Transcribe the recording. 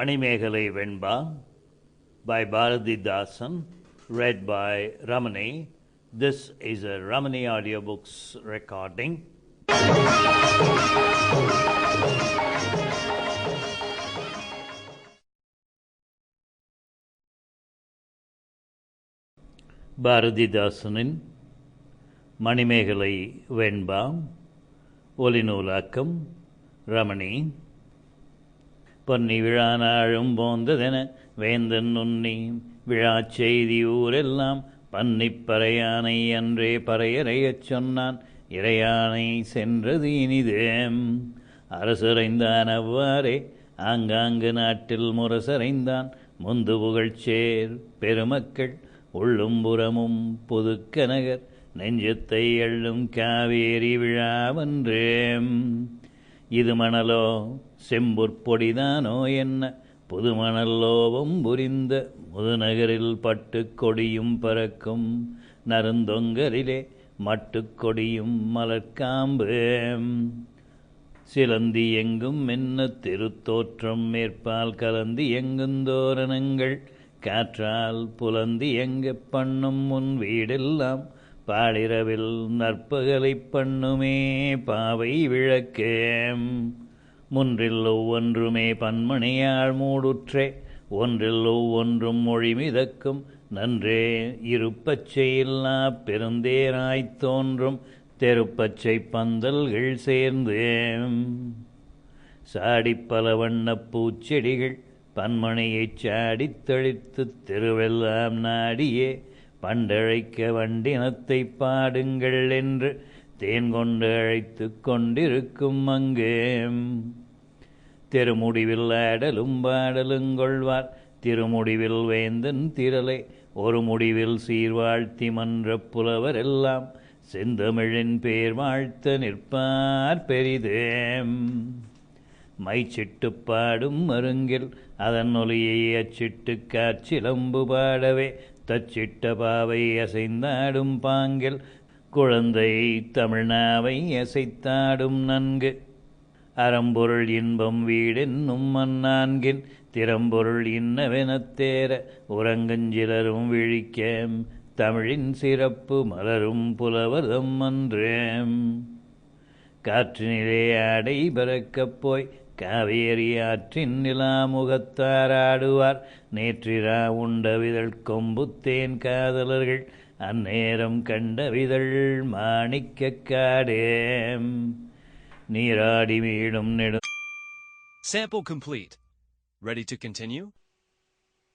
Manimeghalai Venba by Bharati Dasan, read by Ramani. This is a Ramani Audiobooks recording. பாரதிதாசனின் Manimekalai வெண்பா ஒலிநூலாக்கம் ரமணி பொன்னி விழா நாழும் போந்ததென வேந்தன் உன்னி விழாச் செய்தி ஊரெல்லாம் பன்னிப்பறையானை அன்றே பறையறையச் சொன்னான். இறையானை சென்றது இனிதேம். அரசரைந்தான் அவ்வாறே. ஆங்காங்கு நாட்டில் முரசறைந்தான். முந்து புகழ்ச்சேர் பெருமக்கள் உள்ளும் புறமும் புதுக்கனகர். நெஞ்சத்தை எள்ளும் காவேரி விழாவன்றேம் இது மணலோ செம்பொற்பொடிதானோ என்ன? புது லோபம் புரிந்த முதுநகரில் பட்டு கொடியும் பறக்கும் நருந்தொங்கரிலே மட்டுக்கொடியும் மலர்காம்பு. சிலந்தி எங்கும் என்ன திருத்தோற்றம் மேற்பால் கலந்தி எங்குந்தோரணங்கள் காற்றால் புலந்தி எங்க பண்ணும் முன் வீடெல்லாம் பாலிரவில் நற்பகலை பண்ணுமே பாவை விளக்கேம். முன்றில் ஒவ்வொன்றுமே பன்மணியாள் மூடுற்றே ஒன்றில் ஒவ்வொன்றும் மொழி மிதக்கும். நன்றே இருப்பச்சையில்லா பெருந்தேராய்த் தோன்றும் தெருப்பச்சை பந்தல்கள் சேர்ந்து சாடிப் பல வண்ணப் பூச்செடிகள் பன்மணியைச் சாடித் தெளித்து தெருவெல்லாம் நாடியே பண்டழைக்க வண்டினத்தை பாடுங்கள் என்று தேன் கொண்டு அழைத்து கொண்டிருக்கும் அங்கே. திருமுடிவில் ஆடலும் பாடலும் கொள்வார். திருமுடிவில் வேந்தன் திரளை. ஒரு முடிவில் சீர்வாழ்த்தி மன்ற புலவர் எல்லாம் செந்தமிழின் பேர் வாழ்த்த நிற்பார் பெரிதேம். மைச்சிட்டு பாடும் மருங்கில் அதன் ஒலியை அச்சிட்டு காற்றிலம்பு பாடவே. தச்சிட்ட பாவை அசைந்தாடும் பாங்கில் குழந்தை தமிழ்நாவை அசைத்தாடும் நன்கு. அறம்பொருள் இன்பம் வீடென்னும் மன்னான்கின் திறம்பொருள் இன்னவெனத் தேர உறங்கஞ்சிலரும் விழிக்கேம் தமிழின் சிறப்பு மலரும் புலவர்தம் அன்றேம். காற்றினிலே ஆடை பறக்கப் போய் காவேரி ஆற்றின் நிலாமுகத்தாராடுவார் நேற்றிரா உண்ட விதழ் கொம்புத்தேன் காதலர்கள் அந்நேரம் கண்ட விதழ் மாணிக்க காடேம் நீராடி மீடும் நெடும் Sample complete. Ready to continue?